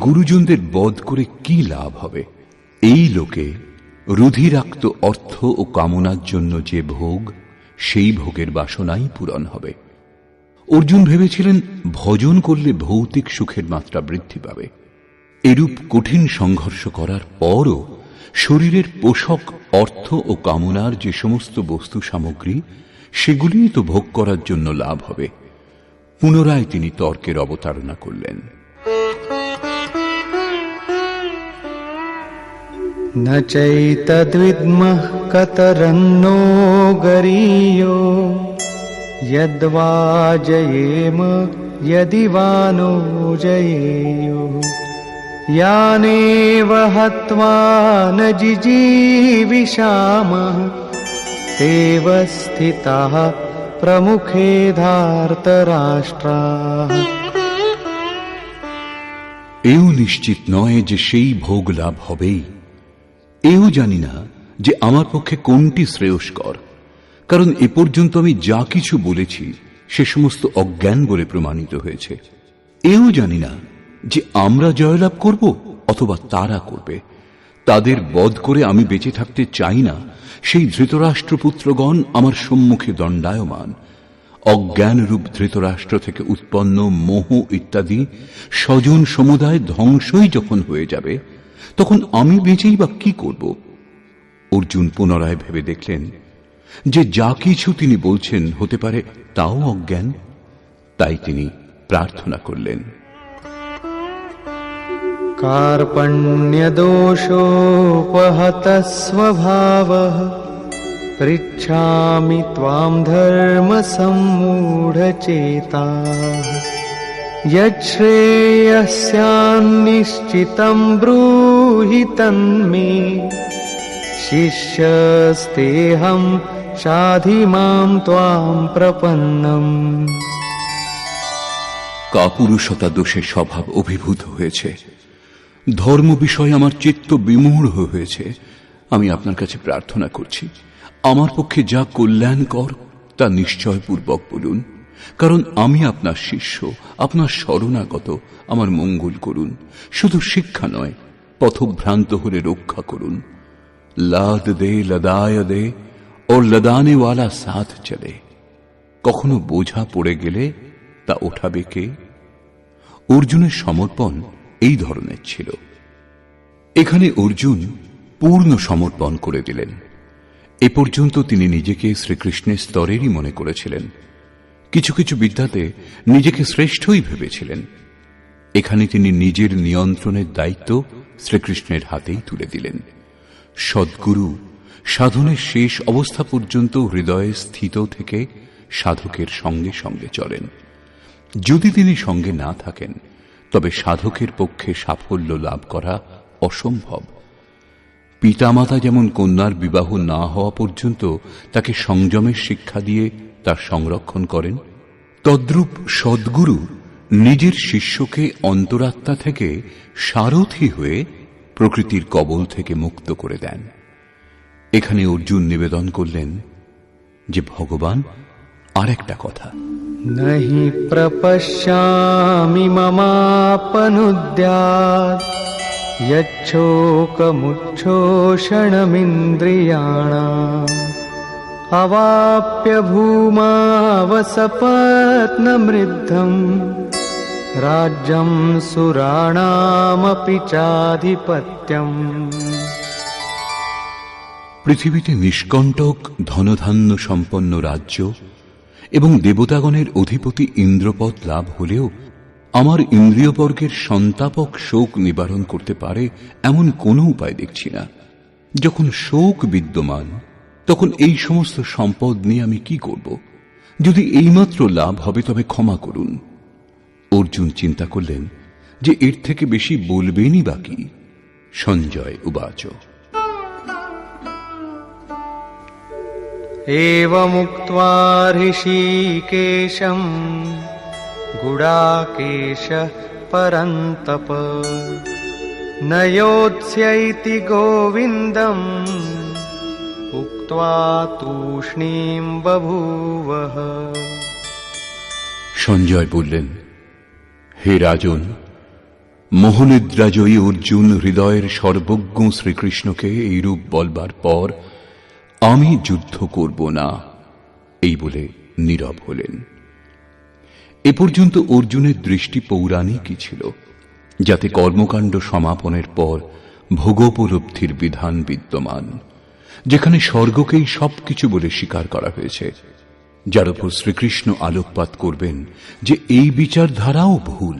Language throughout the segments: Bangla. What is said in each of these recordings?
গুরুজনদের বধ করে কি লাভ হবে? এই লোকে রুধিরাক্ত অর্থ ও কামনার জন্য যে ভোগ, সেই ভোগের বাসনাই পূরণ হবে। অর্জুন ভেবেছিলেন ভজন করলে ভৌতিক সুখের মাত্রা বৃদ্ধি পাবে। এরূপ কঠিন সংঘর্ষ করার পরও শরীরের পোষক অর্থ ও কামনার যে সমস্ত বস্তু সামগ্রী, সেগুলিই তো ভোগ করার জন্য লাভ হবে। পুনরায় তিনি তর্কের অবতারণা করলেন। न चैतद्विद्मः कतरन्नो गरीयो यद्वा जयेम यदि वा नो जयेयुः यानेव हत्वा न जिजीविषामः तेव स्थिताः प्रमुखे धार्तराष्ट्राः এও নিশ্চিত নয় যে সেই ভোগ লাভ হবেই এও জানি না যে আমার পক্ষে কোনটি শ্রেয়স্কর, কারণ এ পর্যন্ত আমি যা কিছু বলেছি সে সমস্ত অজ্ঞান বলে প্রমাণিত হয়েছে। এও জানি না যে আমরা জয়লাভ করব অথবা তারা করবে। তাদের বধ করে আমি বেঁচে থাকতে চাই না, সেই ধৃতরাষ্ট্রপুত্রগণ আমার সম্মুখে দণ্ডায়মান। অজ্ঞানরূপ ধৃতরাষ্ট্র থেকে উৎপন্ন মোহ ইত্যাদি স্বজন সমুদায় ধ্বংসই যখন হয়ে যাবে তখন আমি বেঁচেই বা কি করব অর্জুন পুনরায় ভেবে দেখলেন যে যা কিছু তিনি বলছেন হতে পারে তাও অজ্ঞান তাই তিনি প্রার্থনা করলেন कार्पण्यदोषोपहतः स्वभावः पृच्छामि त्वाम् धर्मसम्मूढचेताः यच्छ्रेयस्यान्निश्चितम् ब्रूहि तन्मे शिष्यस्तेऽहम् शाधि माम् त्वाम् प्रपन्नम् কাপুরুষতা দোষে স্বভাব অভিভূত হয়েছে ধর্ম বিষয়ে আমার চিত্ত বিমূঢ় হয়েছে আমি আপনার কাছে প্রার্থনা করছি আমার পক্ষে যা কল্যাণকর তা নিশ্চয়পূর্বক বলুন কারণ আমি আপনার শিষ্য আপনার শরণাগত আমার মঙ্গল করুন শুধু শিক্ষা নয় পথভ্রান্ত হলে রক্ষা করুন। লাদ দে, লদায় দে, ও লদানেওয়ালা সাথ চলে। কখনো বোঝা পড়ে গেলে তা ওঠাবে কে? অর্জুনের সমর্পণ এই ধরনের ছিল। এখানে অর্জুন পূর্ণ সমর্পণ করে দিলেন। এ পর্যন্ত তিনি নিজেকে শ্রীকৃষ্ণের স্তরেরই মনে করেছিলেন। কিছু কিছু বিদ্যাতে নিজেকে শ্রেষ্ঠই ভেবেছিলেন। এখানে তিনি নিজের নিয়ন্ত্রণের দায়িত্ব শ্রীকৃষ্ণের হাতেই তুলে দিলেন। সদ্গুরু সাধনের শেষ অবস্থা পর্যন্ত হৃদয়ে স্থিত থেকে সাধকের সঙ্গে সঙ্গে চলেন। যদি তিনি সঙ্গে না থাকেন, তবে সাধকের পক্ষে সাফল্য লাভ করা অসম্ভব। পিতামাতা যেমন কন্যার বিবাহ না হওয়া পর্যন্ত তাকে সংযমের শিক্ষা দিয়ে তার সংরক্ষণ করেন, তদ্রূপ সদ্গুরু নিজের শিষ্যকে অন্তরাত্মা থেকে সারথি হয়ে প্রকৃতির কবল থেকে মুক্ত করে দেন এখানে অর্জুন নিবেদন করলেন যে ভগবান আর একটা কথা न हि प्रपश्यामि ममापनुद्यात् यच्छोकमुच्छोषणमिन्द्रियाणाम् अवाप्य भूमावसपत्नमृद्धम् राज्यम् सुराणामपि चाधिपत्यम् পৃথিবীতে নিষ্কণ্টক ধনধান্য সম্পন্ন রাজ্য এবং দেবতাগণের অধিপতি ইন্দ্রপদ লাভ হলেও আমার ইন্দ্রিয়বর্গের সন্তাপক শোক নিবারণ করতে পারে এমন কোনো উপায় দেখছি না যখন শোক বিদ্যমান তখন এই সমস্ত সম্পদ নিয়ে আমি কি করব যদি এইমাত্র লাভ হবে তবে ক্ষমা করুন অর্জুন চিন্তা করলেন যে এর থেকে বেশি বলবেনই বাকি সঞ্জয় উবাচ एवमुक्त्वा ऋषिकेशम् गुडाकेशः परन्तप न योत्स्यैति गोविन्दम् उक्त्वा तूष्णीम् बभूवः সঞ্জয় বললেন হে রাজন মোহনিদ্রাজয়ী অর্জুন হৃদয়ের সর্বজ্ঞ শ্রীকৃষ্ণকে এইরূপ বলবার পর আমি যুদ্ধ করব না এই বলে নীরব হলেন এ পর্যন্ত অর্জুনের দৃষ্টি পৌরাণিকই ছিল যাতে কর্মকাণ্ড সমাপনের পর ভোগোপলব্ধির বিধান বিদ্যমান যেখানে স্বর্গকেই সবকিছু বলে স্বীকার করা হয়েছে যার উপর শ্রীকৃষ্ণ আলোকপাত করবেন যে এই বিচারধারাও ভুল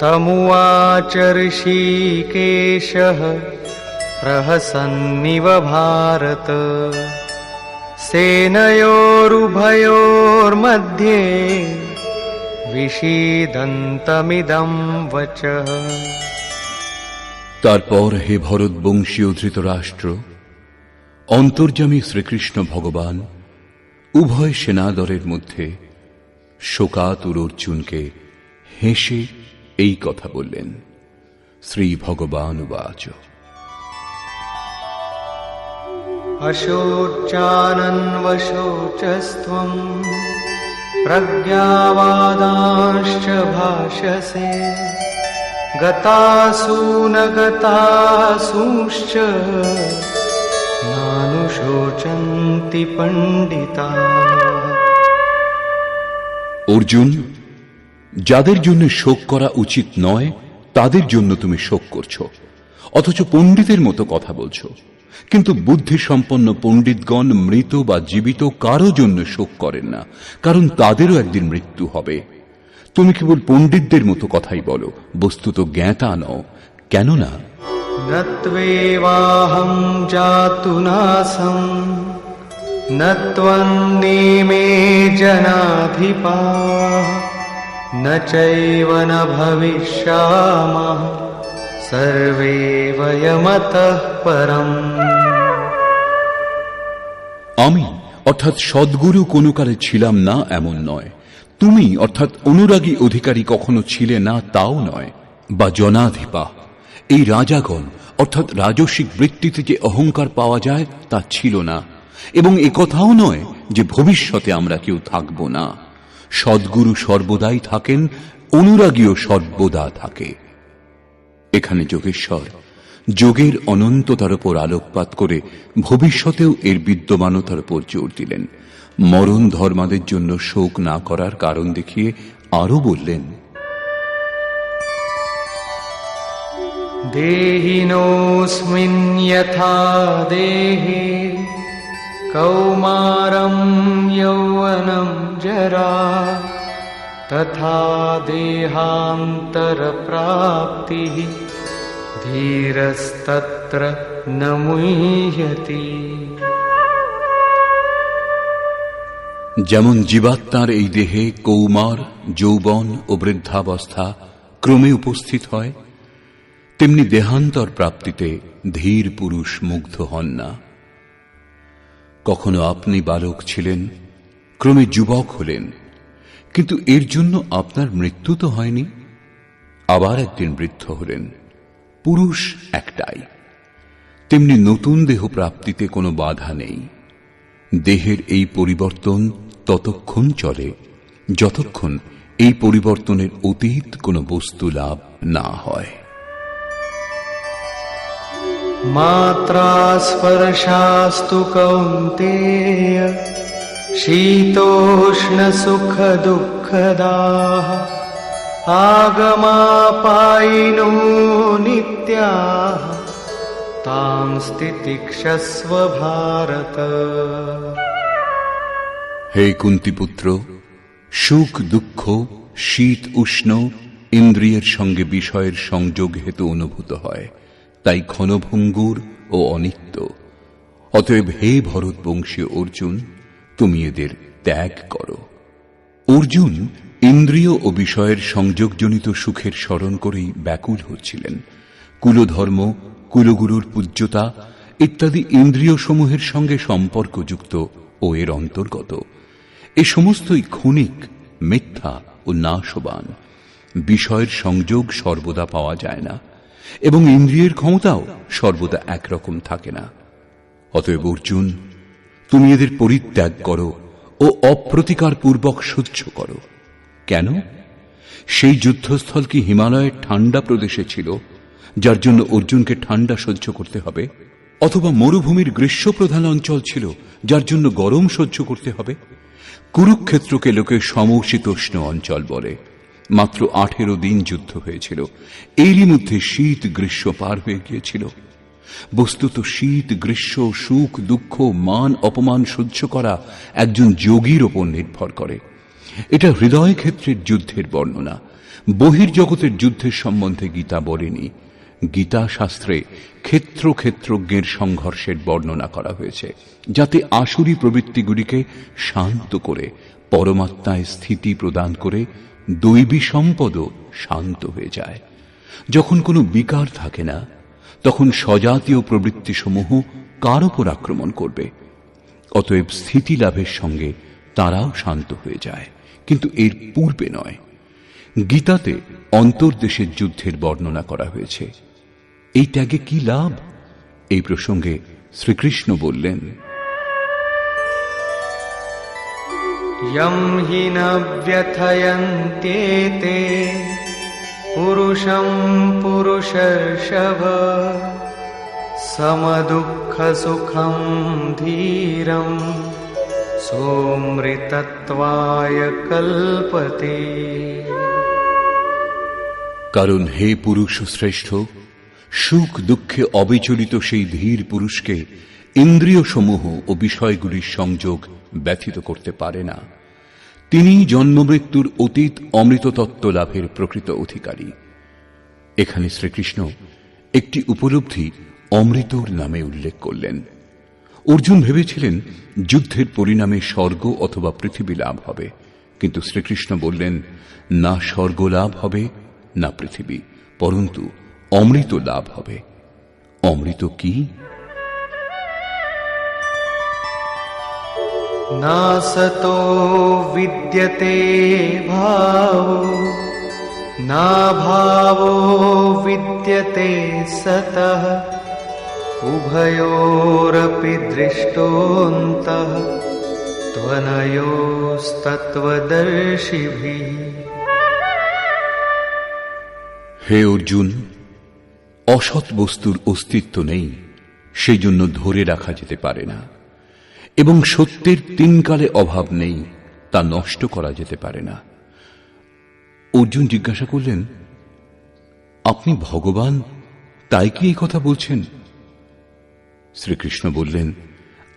तमुवाच ऋषिकेशः प्रहसन्निव भारत सेनयोरुभयोर्मध्ये विषीदन्तमिदं वचः তারপর হে ভরতবংশীয় ধৃতরাষ্ট্র অন্তর্যামী শ্রীকৃষ্ণ ভগবান উভয় সেনাদলের মধ্যে শোকাতুর অর্জুনকে হেসে এই কথা বললেন শ্রী ভগবান উবাচ अशोचानन्वशोचस्त्वम् प्रज्ञावादांश्च भाषसे गतासु न गतासूंश्च नानुशोचन्ति पण्डिताः অর্জুন যাদের জন্য শোক করা উচিত নয় তাদের জন্য তুমি শোক করছো অথচ পণ্ডিতের মতো কথা বলছো কিন্তু বুদ্ধিসম্পন্ন পণ্ডিতগণ মৃত বা জীবিত কারও জন্য শোক করেন না, কারণ তাদেরও একদিন মৃত্যু হবে। তুমি কেবল পণ্ডিতদের মতো কথাই বলো, বস্তুত জ্ঞাতা নও। কেননা? নত্বেবাহম জাতু सर्वे वयमतः परम् আমি অর্থাৎ সদ্গুরু কোনো কালে ছিলাম না এমন নয় তুমি অর্থাৎ অনুরাগী অধিকারী কখনো ছিলে না তাও নয় বা জনাধিপা এই রাজাগণ অর্থাৎ রাজস্বিক বৃত্তিতে যে অহংকার পাওয়া যায় তা ছিল না এবং এ কথাও নয় যে ভবিষ্যতে আমরা কেউ থাকব না সদ্গুরু সর্বদাই থাকেন অনুরাগীও সর্বদা থাকে এখানে যোগেশ্বর। যোগের অনন্ততার ওপর আলোকপাত করে ভবিষ্যতেও এর বিদ্যমানতার ওপর জোর দিলেন। মরণ ধর্মাদের জন্য শোক না করার কারণ দেখিয়ে আরও বললেন দেহিনোস্মিন্যথা দেহে কৌমারম যৌবনম জরা। तथा देहान्तरप्राप्तिः धीरस्तत्र न मुह्यति যেমন জীবাত্মার এই দেহে কৌমার যৌবন ও বৃদ্ধাবস্থা ক্রমে উপস্থিত হয় তেমনি দেহান্তর প্রাপ্তিতে ধীর পুরুষ মুগ্ধ হন না কখনো আপনি বালক ছিলেন ক্রমে যুবক হলেন কিন্তু এর জন্য আপনার মৃত্যু তো হয়নি। আবার একদিন বৃদ্ধ হলেন। পুরুষ একটাই। তেমনি নতুন দেহ প্রাপ্তিতে কোনো বাধা নেই। দেহের এই পরিবর্তন ততক্ষণ চলে, যতক্ষণ এই পরিবর্তনের অতীত কোনো বস্তু লাভ না হয়। মাত্রা স্পর্শাস্তু কৌন্তেয়। शीतोष्णसुखदुःखदाः आगमापायिनो नित्याः तां तितिक्षस्व भारत হে কুন্তিপুত্র সুখ দুঃখ শীত উষ্ণ ইন্দ্রিয়ের সঙ্গে বিষয়ের সংযোগ হেতু অনুভূত হয় তাই ক্ষণভঙ্গুর ও অনিত্য অতএব হে ভরতবংশীয় অর্জুন তুমি এদের ত্যাগ করো। অর্জুন ইন্দ্রিয় ও বিষয়ের সংযোগজনিত সুখের স্মরণ করেই ব্যাকুল হচ্ছিলেন। কুলধর্ম, কুলগুরুর পূজ্যতা ইত্যাদি ইন্দ্রিয় সমূহের সঙ্গে সম্পর্কযুক্ত ও এর অন্তর্গত। এ সমস্তই ক্ষণিক মিথ্যা ও নাশবান। বিষয়ের সংযোগ সর্বদা পাওয়া যায় না এবং ইন্দ্রিয়ের ক্ষমতাও সর্বদা একরকম থাকে না। অতএব অর্জুন তুমি এদের পরিত্যাগ করো ও অপ্রতিকার পূর্বক সহ্য করো। কেন? সেই যুদ্ধস্থল কি হিমালয়ের ঠান্ডা প্রদেশে ছিল, যার জন্য অর্জুনকে ঠান্ডা সহ্য করতে হবে? অথবা মরুভূমির গ্রীষ্মপ্রধান অঞ্চল ছিল, যার জন্য গরম সহ্য করতে হবে? কুরুক্ষেত্রকে লোকে সমশীতোষ্ণ অঞ্চল বলে। মাত্র আঠেরো দিন যুদ্ধ হয়েছিল। এরই মধ্যে শীত গ্রীষ্ম পার হয়ে গিয়েছিল। বস্তুত শীত, গ্রীষ্ম, সুখ, দুঃখ, মান, অপমান সহ্য করা একজন যোগীর ওপর নির্ভর করে। এটা হৃদয় ক্ষেত্রের যুদ্ধের বর্ণনা। বহির্জগতের যুদ্ধের সম্বন্ধে গীতা বলেনি। গীতা শাস্ত্রে ক্ষেত্র ক্ষেত্রজ্ঞের সংঘর্ষের বর্ণনা করা হয়েছে, যাতে আসুরি প্রবৃত্তিগুলিকে শান্ত করে, পরমাত্মায় স্থিতি প্রদান করে দৈবী সম্পদও শান্ত হয়ে যায়। যখন কোনো বিকার থাকে না তখন স্বজাতীয় প্রবৃত্তিসমূহ কার ওপর আক্রমণ করবে অতএব স্থিতি লাভের সঙ্গে তারাও শান্ত হয়ে যায় কিন্তু এর পূর্বে নয় গীতাতে অন্তর্দেশের যুদ্ধের বর্ণনা করা হয়েছে এই ত্যাগে কি লাভ এই প্রসঙ্গে শ্রীকৃষ্ণ বললেন यं हि न व्यथयन्त्येते पुरुषं पुरुषर्षभ समदुःखसुखं धीरं सोमृतत्वाय कल्पते কারণ হে পুরুষ শ্রেষ্ঠ সুখ দুঃখে অবিচলিত সেই ধীর পুরুষকে ইন্দ্রিয় সমূহ ও বিষয়গুলির সংযোগ ব্যথিত করতে পারে না তিনি জন্মমৃত্যুর অতীত অমৃততত্ত্ব লাভের প্রকৃত অধিকারী। এখানে শ্রীকৃষ্ণ একটি উপলব্ধি অমৃতর নামে উল্লেখ করলেন। অর্জুন ভেবেছিলেন যুদ্ধের পরিণামে স্বর্গ অথবা পৃথিবী লাভ হবে, কিন্তু শ্রীকৃষ্ণ বললেন, না স্বর্গ লাভ হবে, না পৃথিবী, পরন্তু অমৃত লাভ হবে। অমৃত কি? नासतो विद्यते भावो नाभावो विद्यते सतः उभयोरपि दृष्टोऽन्तः त्वनयोस्तत्त्वदर्शिभिः হে অর্জুন অসৎ বস্তুর অস্তিত্ব নেই সেই জন্য ধরে রাখা যেতে পারে না এবং সত্যের তিনকালে অভাব নেই, তা নষ্ট করা যেতে পারে না। অর্জুন জিজ্ঞাসা করলেন, আপনি ভগবান, তাই কি এই কথা বলছেন? শ্রীকৃষ্ণ বললেন,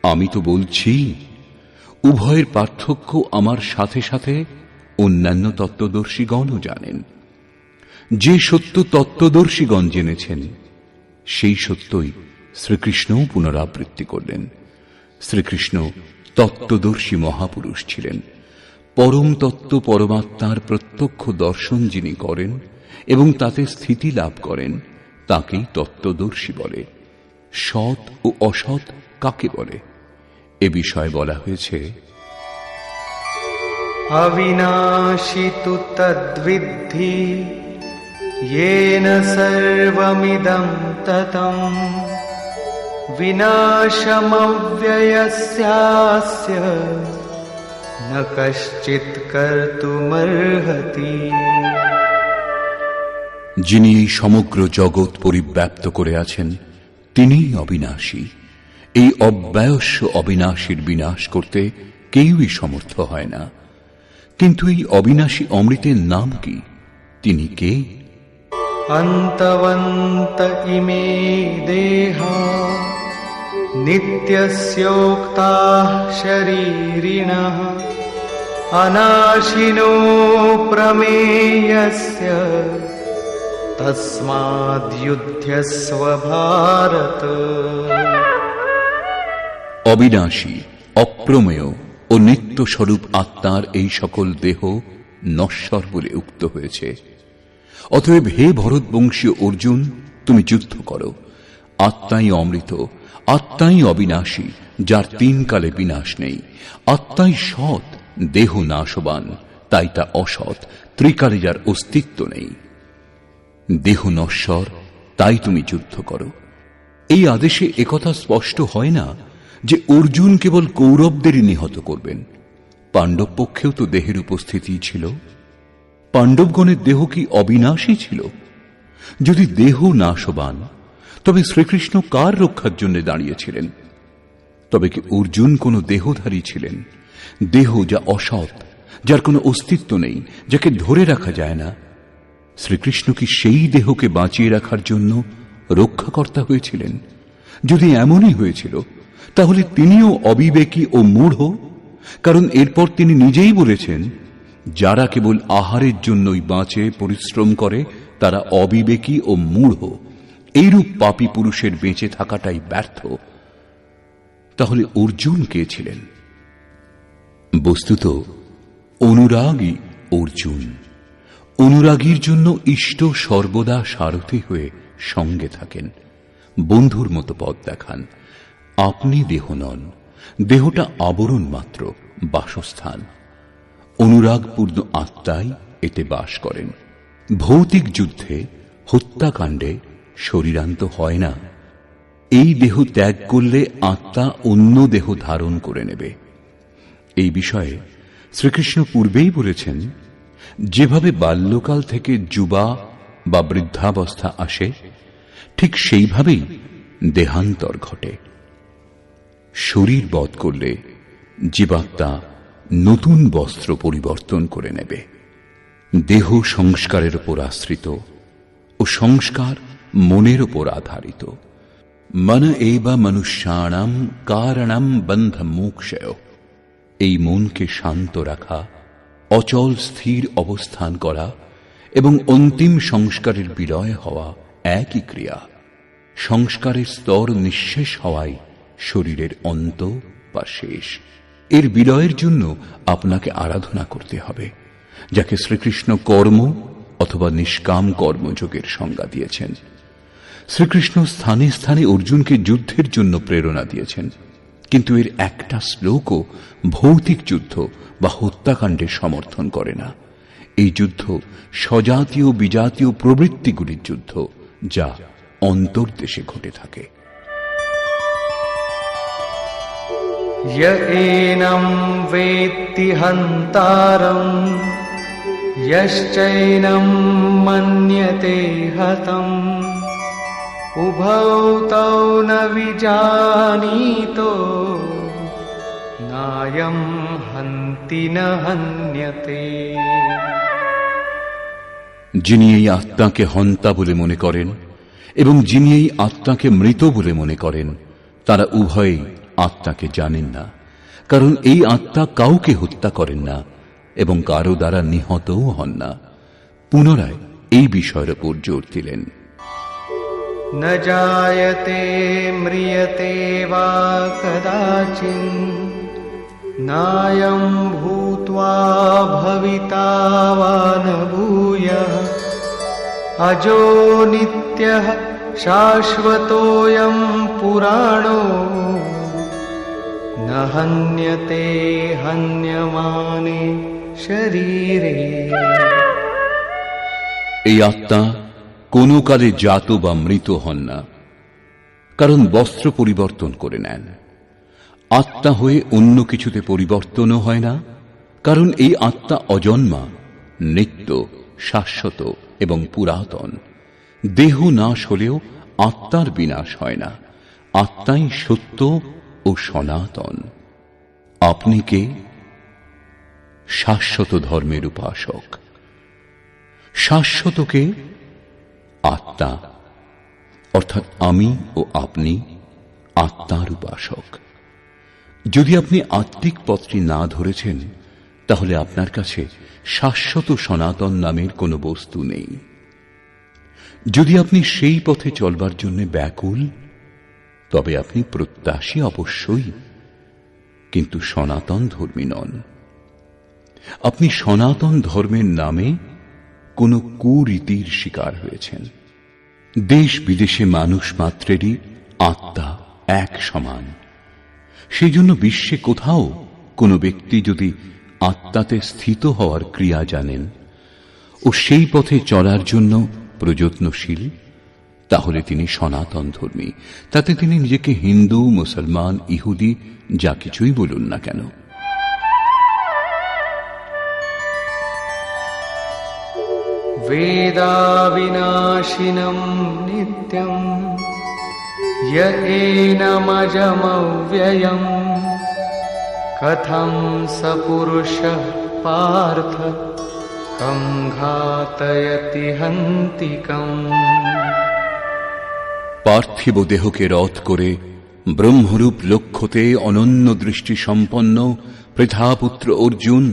আমি তো বলছি, উভয়ের পার্থক্য আমার সাথে সাথে অন্যান্য তত্ত্বদর্শীগণও জানেন। যে সত্য তত্ত্বদর্শীগণ জেনেছেন, সেই সত্যই শ্রীকৃষ্ণও পুনরাবৃত্তি করলেন। শ্রীকৃষ্ণ তত্ত্বদর্শী মহাপুরুষ ছিলেন পরম তত্ত্ব পরমাত্মার প্রত্যক্ষ দর্শন যিনি করেন এবং তাতে স্থিতি লাভ করেন তাকেই তত্ত্বদর্শী বলে সৎ ও অসৎ কাকে বলে এ বিষয়ে বলা হয়েছে अविनाशि तु तद्विद्धि येन सर्वमिदं ततम् विनाशमव्ययस्यास्य न कश्चित् कर्तुमर्हति যিনি এই সমগ্র জগৎ পরিব্যাপ্ত করে আছেন তিনিই অবিনাশী এই অব্যয়স্য অবিনাশীর বিনাশ করতে কেউই সমর্থ হয় না কিন্তু এই অবিনাশী অমৃতের নাম কি তিনি কে अन्तवन्त इमे देहा नित्यस्योक्ताः शरीरिणः अनाशिनो प्रमेयस्य तस्माद्युध्यस्व भारत অবিনাশী অপ্রমেয় ও নিত্য স্বরূপ আত্মার এই সকল দেহ নশ্বর বলে উক্ত হয়েছে অতএব হে ভরতবংশীয় অর্জুন তুমি যুদ্ধ করো আত্মাই অমৃত আত্মাই অবিনাশী, যার তিন কালে বিনাশ নেই। আত্মাই সৎ, দেহ নাশবান, তাই তা অসৎ, ত্রিকালে যার অস্তিত্ব নেই। দেহ নশ্বর, তাই তুমি যুদ্ধ করো। এই আদেশে একথা স্পষ্ট হয় না যে অর্জুন কেবল কৌরবদেরই নিহত করবেন। পাণ্ডব পক্ষেও তো দেহের উপস্থিতি ছিল। পাণ্ডবগণের দেহ কি অবিনাশী ছিল? যদি দেহ নাশবান তবে শ্রীকৃষ্ণ কার রক্ষার জন্য দাঁড়িয়েছিলেন? তবে কি অর্জুন কোনো দেহধারী ছিলেন? দেহ যা অসৎ, যার কোনো অস্তিত্ব নেই, যাকে ধরে রাখা যায় না। শ্রীকৃষ্ণ কি সেই দেহকে বাঁচিয়ে রাখার জন্য রক্ষাকর্তা হয়েছিলেন? যদি এমনই হয়েছিল, তাহলে তিনিও অবিবেকী ও মূঢ়? কারণ এরপর তিনি নিজেই বলেছেন, যারা কেবল আহারের জন্যই বাঁচে, পরিশ্রম করে, তারা অবিবেকী ও মূঢ়। এইরূপ পাপী পুরুষের বেঁচে থাকাটাই ব্যর্থ। তাহলে অর্জুন কে ছিলেন? বস্তুত অনুরাগী অর্জুন। অনুরাগীর জন্য ইষ্ট সর্বদা সারথি হয়ে সঙ্গে থাকেন। বন্ধুর মতো পথ দেখান। আপনি দেহ নন। দেহটা আবরণ মাত্র, বাসস্থান। অনুরাগপূর্ণ আত্মাই এতে বাস করেন। ভৌতিক যুদ্ধে, হত্যাকাণ্ডে শরীরান্ত হয় না। এই দেহ ত্যাগ করলে আত্মা অন্য দেহ ধারণ করে নেবে। এই বিষয়ে শ্রীকৃষ্ণ পূর্বেই বলেছেন, যেভাবে বাল্যকাল থেকে যুবা বা বৃদ্ধাবস্থা আসে, ঠিক সেইভাবেই দেহান্তর ঘটে। শরীর বধ করলে জীবাত্মা নতুন বস্ত্র পরিবর্তন করে নেবে। দেহ সংস্কারের উপর আশ্রিত ও সংস্কার মনের উপর আধারিত। মন এবা মনুষ্যাণাম কারণম বন্ধ মোক্ষয়। এই মনকে শান্ত রাখা, অচল স্থির অবস্থান করা এবং অন্তিম সংস্কারের বিলয় হওয়া একই ক্রিয়া। সংস্কারের স্তর নিঃশেষ হওয়াই শরীরের অন্ত বা শেষ। এর বিলয়ের জন্য আপনাকে আরাধনা করতে হবে, যাকে শ্রীকৃষ্ণ কর্ম অথবা নিষ্কাম কর্মযোগের সংজ্ঞা দিয়েছেন। শ্রীকৃষ্ণ স্থানে স্থানে অর্জুনকে যুদ্ধের জন্য প্রেরণা দিয়েছেন কিন্তু এর একটা শ্লোকও ভৌতিক যুদ্ধ বা হত্যাকাণ্ডের সমর্থন করে না এই যুদ্ধ স্বজাতীয় বিজাতীয় প্রবৃত্তিগুলির যুদ্ধ যা অন্তর্দেশে ঘটে থাকে य एनं वेत्ति हन्तारम् यश्चैनं मन्यते हतम् উভৌ তৌ ন বিজানীত। নায়ম হন্তি ন হন্যতে। যিনি এই আত্মাকে হন্তা বলে মনে করেন এবং যিনি এই আত্মাকে মৃত বলে মনে করেন, তারা উভয়ই আত্মাকে জানেন না, কারণ এই আত্মা কাউকে হত্যা করেন না এবং কারও দ্বারা নিহতও হন না। পুনরায় এই বিষয়ের উপর জোর দিলেন। न जायते म्रियते वा कदाचिन् नायं भूत्वा भविता वा न भूयः। अजो नित्यः शाश्वतोऽयं पुराणो। न हन्यते हन्यमाने शरीरे। কোনো কালে জাত বা মৃত হন না, কারণ বস্ত্র পরিবর্তন করে নেন। আত্মা হয়ে অন্য কিছুতে পরিবর্তনও হয় না, কারণ এই আত্মা অজন্মা, নিত্য, শাশ্বত এবং পুরাতন। দেহ নাশ হলেও আত্মার বিনাশ হয় না, আত্মাই সত্য ও সনাতন। আপনি কে? শাশ্বত ধর্মের উপাসক। শাশ্বতকে আত্মা, অর্থাৎ আমি ও আপনি আত্মার উপাসক। যদি আপনি আত্মিক পথটি না ধরেছেন, তাহলে আপনার কাছে শাশ্বত সনাতন নামের কোনো বস্তু নেই। যদি আপনি সেই পথে চলবার জন্য ব্যাকুল, তবে আপনি প্রত্যাশী অবশ্যই, কিন্তু সনাতন ধর্মী নন। আপনি সনাতন ধর্মের নামে কোনো কুরীতির শিকার হয়েছেন। দেশ বিদেশে মানুষ মাত্রেরই আত্মা এক সমান। সেই জন্য বিশ্বে কোথাও কোনো ব্যক্তি যদি আত্মাতে স্থিত হওয়ার ক্রিয়া জানেন ও সেই পথে চলার জন্য প্রযত্নশীল, তাহলে তিনি সনাতন ধর্মী। তাতে তিনি নিজেকে হিন্দু, মুসলমান, ইহুদি, যা কিছুই বলুন না কেন। वेदाविनाशिनं नित्यम् य एनमजमव्ययम् कथं स पुरुषः पार्थ कं घातयति हन्तिकम् পার্থিব দেহকে রথ করে ব্রহ্মরূপ লক্ষ্যতে অনন্য দৃষ্টি সম্পন্ন পৃথাপুত্র অর্জুন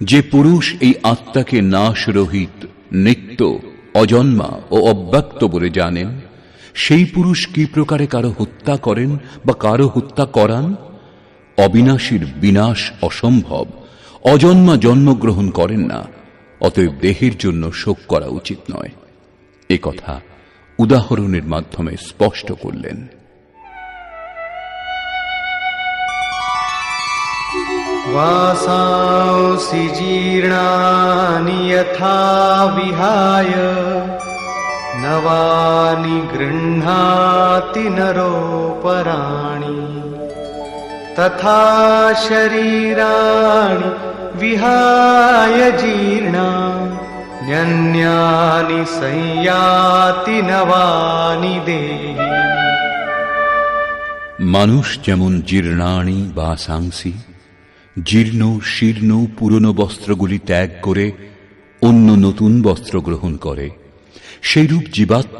যে পুরুষ এই আত্মাকে নাশরহিত নিত্য, অজন্মা ও অব্যক্ত বলে জানেন, সেই পুরুষ কি প্রকারে কারও হত্যা করেন বা কারও হত্যা করান? অবিনাশীর বিনাশ অসম্ভব, অজন্মা জন্মগ্রহণ করেন না, অতএব দেহের জন্য শোক করা উচিত নয়। এ কথা উদাহরণের মাধ্যমে স্পষ্ট করলেন। वासांसि जीर्णानि यथा विहाय नवानि गृह्णाति नरोपराणि तथा शरीराणि विहाय जीर्णा न्यन्यानि संयाति नवानि देहि মানুষ যেমন জীর্ণাণি বা সাংসি জীর্ণ শীর্ণ পুরনো বস্ত্রগুলি ত্যাগ করে অন্য নতুন বস্ত্র গ্রহণ করে। সেইরূপ জীবাত্মা